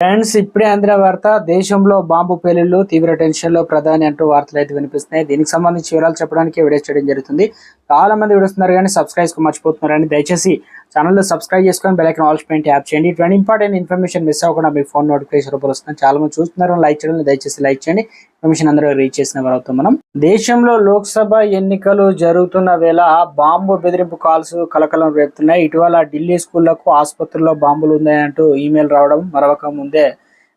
Friends ఇప్పుడే అందిన వార్త దేశంలో బాంబు పేలుళ్ళు తీవ్ర టెన్షన్లో ప్రధాని అంటూ వార్తలు అయితే వినిపిస్తున్నాయి. దీనికి సంబంధించి వివరాలు చెప్పడానికి వీడియో చేయడం జరుగుతుంది. చాలా మంది విడుస్తున్నారు కానీ సబ్స్క్రైబ్ మర్చిపోతున్నారని దయచేసి ఛానల్ సబ్స్క్రైబ్ చేసుకొని బెల్ ఐకాన్ ఆల్ పెయింట్ యాప్ చేయండి. ఇటువంటి ఇంపార్టెంట్ ఇన్ఫర్మేషన్ మిస్ అవ్వకుండా మీ ఫోన్ నోటిఫికేషన్ రూపంలో వస్తుంది. చాలా మంది చూస్తున్నారు. లైక్ చేయడం దయచేసి లైక్ చేయండి. ఇన్ఫర్మేషన్ అందరూ రీచ్ చేసిన వారు మనం. దేశంలో లోక్సభ ఎన్నికలు జరుగుతున్న వేళ బాంబు బెదిరింపు కాల్స్ కలకలం రేపుతున్నాయి. ఇటీవల ఢిల్లీ స్కూళ్ళకు ఆసుపత్రుల్లో బాంబులు ఉన్నాయంటూ ఈమెయిల్ రావడం మరొక ముందే.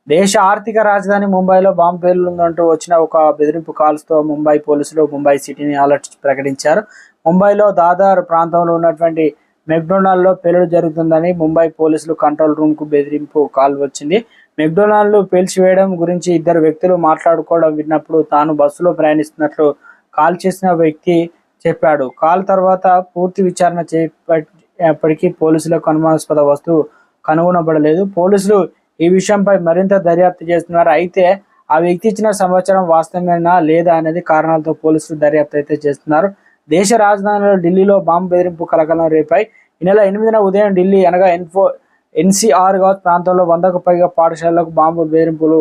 దేశ ఆర్థిక రాజధాని ముంబైలో బాంబు పేలుందంటూ వచ్చిన ఒక బెదిరింపు కాల్స్తో ముంబై పోలీసులు ముంబై సిటీని అలర్ట్ ప్రకటించారు. ముంబైలో దాదార్ ప్రాంతంలో ఉన్నటువంటి మెక్డొనాల్డ్లో పేలుడు జరుగుతుందని ముంబై పోలీసులు కంట్రోల్ రూమ్కు బెదిరింపు కాల్ వచ్చింది. మెక్డొనాల్డ్ పేల్చివేయడం గురించి ఇద్దరు వ్యక్తులు మాట్లాడుకోవడం విన్నప్పుడు తాను బస్సులో ప్రయాణిస్తున్నట్లు కాల్ చేసిన వ్యక్తి చెప్పాడు. కాల్ తర్వాత పూర్తి విచారణ చేపట్టేప్పటికీ పోలీసులకు అనుమానాస్పద వస్తువు కనుగొనబడలేదు. పోలీసులు ఈ విషయంపై మరింత దర్యాప్తు చేస్తున్నారు. అయితే ఆ వ్యక్తి ఇచ్చిన సమాచారం వాస్తవమేనా లేదా అనేది కారణాలతో పోలీసులు దర్యాప్తు అయితే చేస్తున్నారు. దేశ రాజధానిలో ఢిల్లీలో బాంబు బెదిరింపు కలకలం రేపాయి. ఈ నెల ఎనిమిదిన ఉదయం ఢిల్లీ అనగా ఎన్ఫో ఎన్సీఆర్ గౌత్ ప్రాంతంలో వందకు పైగా పాఠశాలలకు బాంబు బెదిరింపులు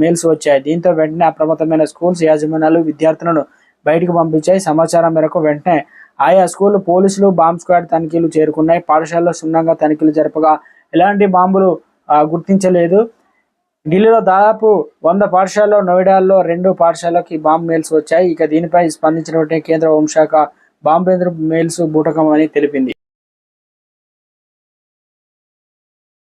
మేల్స్ వచ్చాయి. దీంతో వెంటనే అప్రమత్తమైన స్కూల్స్ యాజమాన్యాలు విద్యార్థులను బయటకు పంపించాయి. సమాచారం మేరకు వెంటనే ఆయా స్కూల్ పోలీసులు బాంబ్ స్క్వాడ్ తనిఖీలు చేరుకున్నాయి. పాఠశాలలో సున్నంగా తనిఖీలు జరపగా ఎలాంటి బాంబులు గుర్తించలేదు. ఢిల్లీలో దాదాపు వంద పాఠశాలలో నోయిడాల్లో రెండు పాఠశాలకి బాంబు మెయిల్స్ వచ్చాయి. ఇక దీనిపై స్పందించినటువంటి కేంద్ర హోంశాఖ బాంబ్ బెదిరింపు మెయిల్స్ బూటకం అని తెలిపింది.